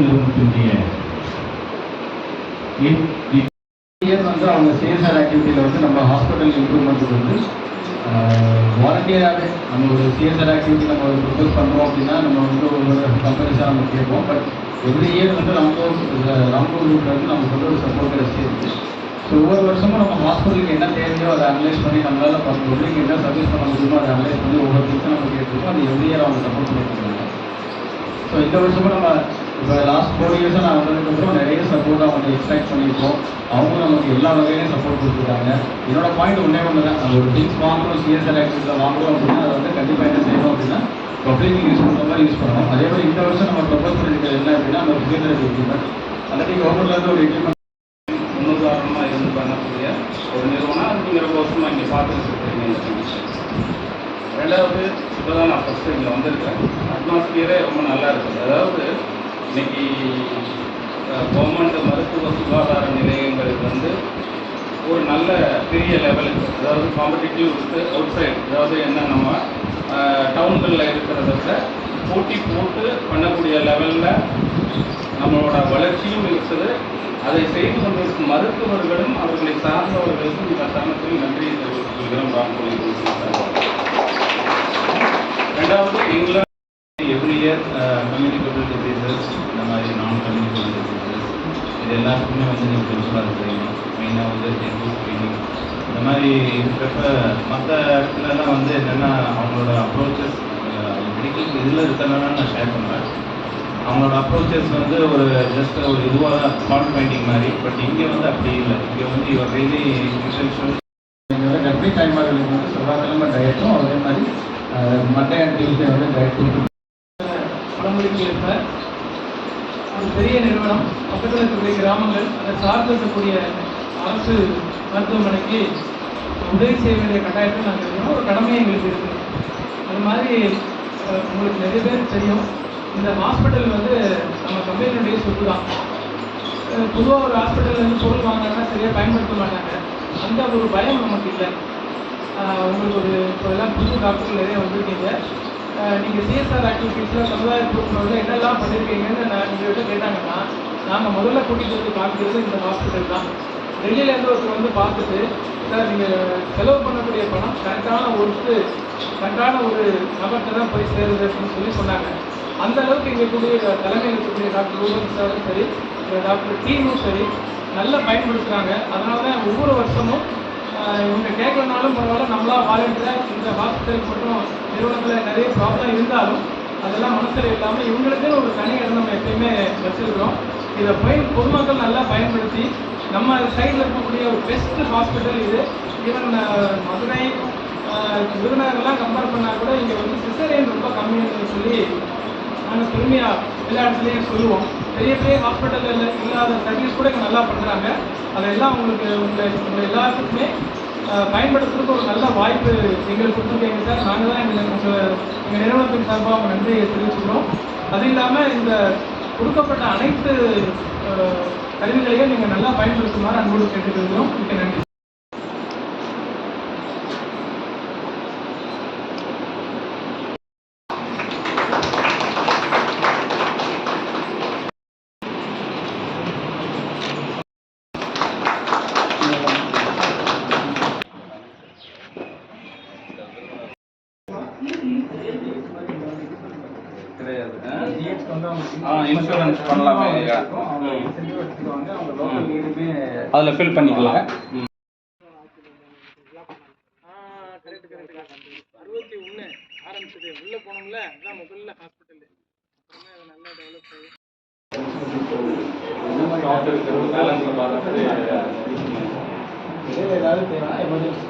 Hospital நிறுவனத்தினுடைய year வந்து அவங்க சிஎஸ்ஆர் ஆக்டிவிட்டியில் வந்து நம்ம ஹாஸ்பிட்டல் இம்ப்ரூவ்மெண்ட்டுக்கு வந்து வாலண்டியராகவே நம்ம ஒரு சிஎஸ்ஆர் ஆக்டிவிட்டி நம்ம ஒரு ப்ரொபோஸ் பண்ணுறோம் அப்படின்னா நம்ம வந்து ஒரு கம்பெனிஸாக நம்ம கேட்போம் பட் எவ்ரி இயர் வந்து ராம்கோ ராம்கோ குரூப்ல வந்து நமக்கு வந்து ஒரு சப்போர்ட் இருக்குது ஸோ ஒவ்வொரு வருஷமும் நம்ம ஹாஸ்பிட்டலுக்கு என்ன தேவையோ அதை அனலைஸ் பண்ணி நம்மளால் பப்ளிக் என்ன சர்வீஸ் பண்ண முடியுமோ அதை அனலைஸ் பண்ணி ஒவ்வொரு திட்டம் நம்ம கேட்டிருக்கோம் அது எவ்ரி இயர் அவங்க சப்போர்ட் பண்ணிட்டு இருக்காங்க ஸோ இந்த வருஷமும் நம்ம இப்போ லாஸ்ட் ஃபோர் இயர்ஸாக நான் வந்ததுக்கப்புறம் நிறைய சப்போர்ட் அவங்க எக்ஸ்பெக்ட் பண்ணியிருக்கோம். அவங்களும் நமக்கு எல்லா வகையிலையும் சப்போர்ட் கொடுத்துருக்காங்க. என்னோட பாயிண்ட் ஒன்றே ஒன்று தான் நம்ம ஒரு திங்ஸ் வாங்குறோம் சிஎஸ்எல் ஆக்டிவில் வாங்குறோம் அப்படின்னா அதை வந்து கண்டிப்பாக என்ன செய்யணும் அப்படின்னா பப்ளிக் யூஸ் பண்ணுற மாதிரி யூஸ் பண்ணணும். அதே மாதிரி இந்த வருஷம் நம்ம ப்ரொபோஸ் பண்ணியிருக்கிறது என்ன அப்படின்னா நம்ம ஃபிசியோதெரபி எக்யூப்மெண்ட் ஆல்ரெடி கவர்மெண்ட்லேருந்து ஒரு எக்யூப்மெண்ட் முன்னுதாரணமாக இருந்து பண்ணக்கூடிய ஒரு நிறுவனம் அப்படிங்கிற கோஷமாக இங்கே பார்த்துட்டு இருக்கிறீங்க ரெண்டாவது இப்போ தான் நான் ஃபஸ்ட்டு இங்கே வந்திருக்கேன். அட்மாஸ்பியரே ரொம்ப நல்லா இருக்குது அதாவது இன்னைக்கு கவர்மெண்ட் மருத்துவ சுகாதார நிலையங்களுக்கு வந்து ஒரு நல்ல பெரிய லெவலுக்கு அதாவது காம்படிட்டிவ் வித் அவுட் சைடு அதாவது என்ன நம்ம டவுன்களில் இருக்கிறத விட போட்டி போட்டு பண்ணக்கூடிய லெவலில் நம்மளோட வளர்ச்சியும் இருக்குது. அதை செய்து கொண்டிருக்கும் மருத்துவர்களும் அவர்களை சார்ந்தவர்களுக்கும் இந்த தருணத்தில் நன்றியை தெரிவித்துக் கொள்கிறோம். ரெண்டாவது England every year communicable diseases இந்த மாதிரி நான் கம்யூனிகபிள் டிசீசஸ் இது எல்லாத்துக்குமே வந்து நீங்கள் பிரின்சிபால் இருக்கிறீங்க மெயினாக வந்து டெங்கு ஸ்க்ரீனிங் இந்த மாதிரி இருக்கிறப்ப மற்ற இடத்துலலாம் வந்து என்னென்னா அவங்களோட அப்ரோச்சஸ் மெடிக்கல் இதில் இருக்கிறனால நான் ஷேர் பண்ணுவேன் அவங்களோட அப்ரோச்சஸ் வந்து ஒரு ஜஸ்ட் ஒரு இதுவாக தான் ஸ்மார்ட் ஃபைண்டிங் மாதிரி. பட் இங்கே வந்து அப்படி இல்லை. இங்கே வந்து இவர் ரியலி இன்டென்ஷன் எங்களோட கர்ப்பிணி தாய்மார்களுக்கு வந்து செவ்வாய்க்கிழமை டயட்டும் அதே மாதிரி மண்டே அண்ட் டியூஸ்டே வந்து டயட் கொடுத்து பங்களிப்பு ஏற்ப ஒரு பெரிய நிறுவனம் பக்கத்தில் இருக்கக்கூடிய கிராமங்கள் அதை சார்ந்து இருக்கக்கூடிய அரசு மருத்துவமனைக்கு உதவி செய்ய வேண்டிய கட்டாயத்தில் நாங்கள் இருக்கிறோம் ஒரு கடமையை எங்களுக்கு இருக்குது அது மாதிரி உங்களுக்கு நிறைய பேர் தெரியும். இந்த ஹாஸ்பிட்டல் வந்து நம்ம கம்பெனியுடைய சொத்து தான். பொதுவாக ஒரு ஹாஸ்பிட்டல்லேருந்து பொருள் வாங்கினா சரியாக பயன்படுத்த மாட்டாங்க. அந்த ஒரு பயம் நமக்கு இல்லை. உங்களுக்கு ஒரு இப்போ எல்லாம் புது டாக்டர் நிறைய வந்திருக்கீங்க. நீங்கள் சிஎஸ்ஆர் ஆக்டிவிட்டீஸில் சமுதாய பொறுப்பில் என்னெல்லாம் பண்ணியிருக்கீங்கன்னு நான் உங்கள்கிட்ட கேட்டாங்கன்னா நாங்கள் முதல்ல கூட்டிகிட்டு வந்து காமிக்கிறது இந்த ஹாஸ்பிட்டல் தான். டெல்லியிலேருந்து ஒருத்தர் வந்து பார்த்துட்டு சார் நீங்கள் செலவு பண்ணக்கூடிய பணம் கரெக்டான ஒருத்து கரெக்டான ஒரு நபர்கிட்ட தான் போய் சேருது அப்படின்னு சொல்லி சொன்னாங்க. அந்த அளவுக்கு இங்கே கூடிய தலைமையில் இருக்கக்கூடிய டாக்டர் ரூபன் சாரும் சரி டாக்டர் டீமும் சரி நல்லா பயன்படுத்துகிறாங்க அதனால தான் ஒவ்வொரு வருஷமும் இவங்க கேட்கலனாலும் பரவாயில்ல நம்மளா வாலண்டியராக இந்த ஹாஸ்பிட்டல் மட்டும் நிறுவனத்தில் நிறைய ப்ராப்ளம் இருந்தாலும் அதெல்லாம் மனசில் இல்லாமல் இவங்களுக்குன்னு ஒரு தனி இடம் நம்ம எப்பயுமே வச்சுருக்கிறோம். இதை போய் பொதுமக்கள் நல்லா பயன்படுத்தி நம்ம சைடில் இருக்கக்கூடிய ஒரு பெஸ்ட் ஹாஸ்பிட்டல் இது. ஈவன் மதுரை விருதுநகர்லாம் கம்பேர் பண்ணால் கூட இங்கே வந்து சிசரியன் ரொம்ப கம்மின்னு சொல்லி நாங்கள் பெருமையாக எல்லா இடத்துலையும் சொல்லுவோம். பெரிய பெரிய ஹாஸ்பிட்டலில் இல்லாத சர்வீஸ் கூட இங்கே நல்லா பண்ணுறாங்க அதெல்லாம் உங்களுக்கு உங்கள் உங்கள் எல்லாத்துக்குமே பயன்படுத்துறதுக்கு ஒரு நல்ல வாய்ப்பு எங்களுக்கு கொடுத்துருக்கீங்க சார். நாங்கள் தான் எங்கள் உங்கள் எங்கள் நிறுவனத்தின் சார்பாக அவங்க நன்றியை தெரிவிச்சுக்கிறோம். அது இல்லாமல் இந்த கொடுக்கப்பட்ட அனைத்து கருவிகளையும் நீங்கள் நல்லா பயன்படுத்துமாறு அன்போடு கேட்டுக்கிறோம் மிக்க நன்றி. Insurance பண்ணலாமே, அதில் ஃபில் பண்ணிக்கலாம். ம். கரெக்ட் கரெக்ட் அறுபத்தி ஒன்று ஆரம்பிச்சது. உள்ளே போனோம்ல அதான் முதல்ல ஹாஸ்பிட்டல் நல்லா டெவலப் ஆகி டாக்டர் பேலன்ஸ் ஏதாவது எமர்ஜென்சி